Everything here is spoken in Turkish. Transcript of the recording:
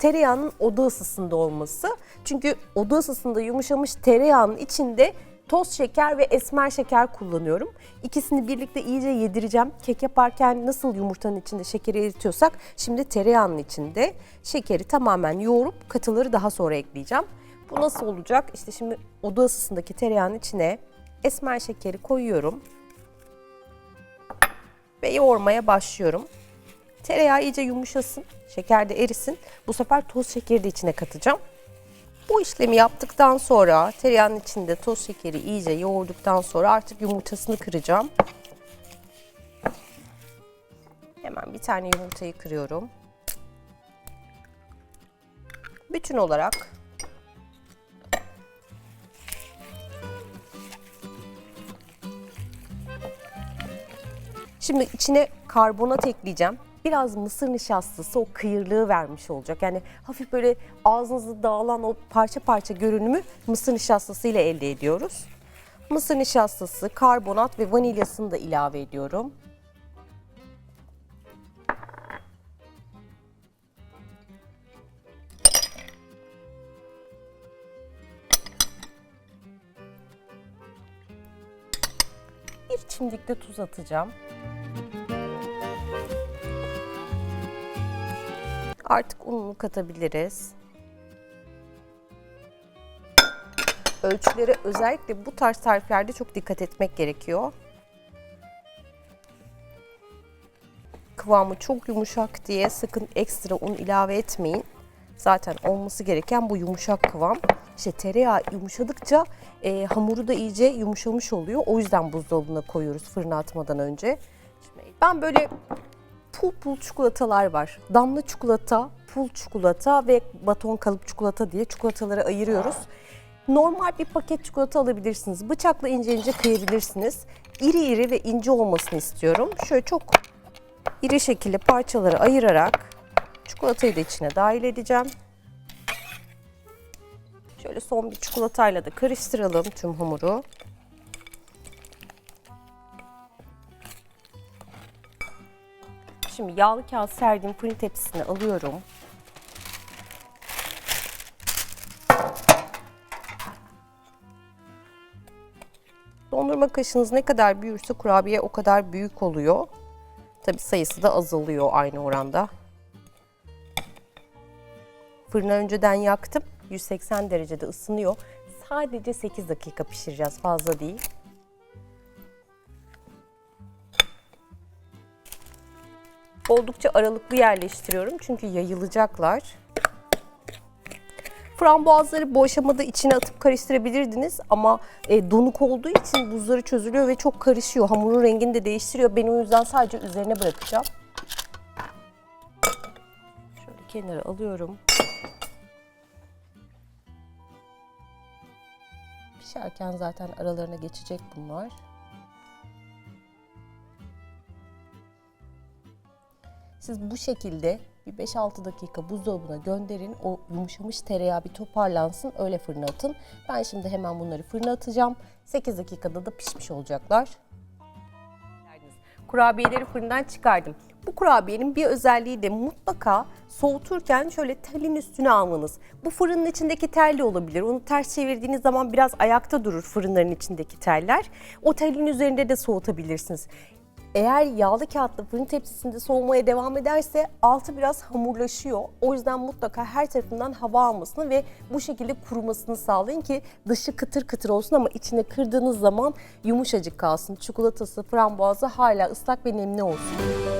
tereyağının oda ısısında olması. Çünkü oda ısısında yumuşamış tereyağının içinde toz şeker ve esmer şeker kullanıyorum. İkisini birlikte iyice yedireceğim. Kek yaparken nasıl yumurtanın içinde şekeri eritiyorsak şimdi tereyağının içinde şekeri tamamen yoğurup katıları daha sonra ekleyeceğim. Bu nasıl olacak? İşte şimdi oda ısısındaki tereyağının içine esmer şekeri koyuyorum ve yoğurmaya başlıyorum. Tereyağı iyice yumuşasın, şeker de erisin. Bu sefer toz şekeri de içine katacağım. Bu işlemi yaptıktan sonra tereyağının içinde toz şekeri iyice yoğurduktan sonra artık yumurtasını kıracağım. Hemen bir tane yumurtayı kırıyorum. Bütün olarak Şimdi içine karbonat ekleyeceğim. Biraz mısır nişastası o kıyırlığı vermiş olacak. Yani hafif böyle ağzınızda dağılan o parça parça görünümü mısır nişastası ile elde ediyoruz. Mısır nişastası, karbonat ve vanilyasını da ilave ediyorum. Bir çimdik de tuz atacağım. Artık ununu katabiliriz. Ölçülere özellikle bu tarz tariflerde çok dikkat etmek gerekiyor. Kıvamı çok yumuşak diye sakın ekstra un ilave etmeyin. Zaten olması gereken bu yumuşak kıvam. İşte tereyağı yumuşadıkça e, hamuru da iyice yumuşamış oluyor. O yüzden buzdolabına koyuyoruz fırına atmadan önce. Şimdi ben böyle pul pul çikolatalar var. Damla çikolata, pul çikolata ve baton kalıp çikolata diye çikolataları ayırıyoruz. Normal bir paket çikolata alabilirsiniz. Bıçakla ince ince kıyabilirsiniz. İri iri ve ince olmasını istiyorum. Şöyle çok iri şekilde parçaları ayırarak çikolatayı da içine dahil edeceğim. Şöyle son bir çikolatayla da karıştıralım tüm hamuru. Şimdi yağlı kağıt serdiğim fırın tepsisine alıyorum. Dondurma kaşığınız ne kadar büyürse kurabiye o kadar büyük oluyor. Tabi sayısı da azalıyor aynı oranda. Fırını önceden yaktım. 180 derecede ısınıyor. Sadece 8 dakika pişireceğiz fazla değil. Oldukça aralıklı yerleştiriyorum çünkü yayılacaklar. Frambuazları bu aşamada içine atıp karıştırabilirdiniz ama e, donuk olduğu için buzları çözülüyor ve çok karışıyor. Hamurun rengini de değiştiriyor. Ben o yüzden sadece üzerine bırakacağım. Şöyle kenara alıyorum. Pişerken zaten aralarına geçecek bunlar. Siz bu şekilde bir 5-6 dakika buzdolabına gönderin. O yumuşamış tereyağı bir toparlansın. Öyle fırına atın. Ben şimdi hemen bunları fırına atacağım. 8 dakikada da pişmiş olacaklar. Kurabiyeleri fırından çıkardım. Bu kurabiyenin bir özelliği de mutlaka soğuturken şöyle telin üstüne almanız. Bu fırının içindeki tel de olabilir. Onu ters çevirdiğiniz zaman biraz ayakta durur fırınların içindeki teller. O telin üzerinde de soğutabilirsiniz. Eğer yağlı kağıtlı fırın tepsisinde soğumaya devam ederse altı biraz hamurlaşıyor. O yüzden mutlaka her tarafından hava almasını ve bu şekilde kurumasını sağlayın ki dışı kıtır kıtır olsun ama içine kırdığınız zaman yumuşacık kalsın. Çikolatası, frambuazı hala ıslak ve nemli olsun.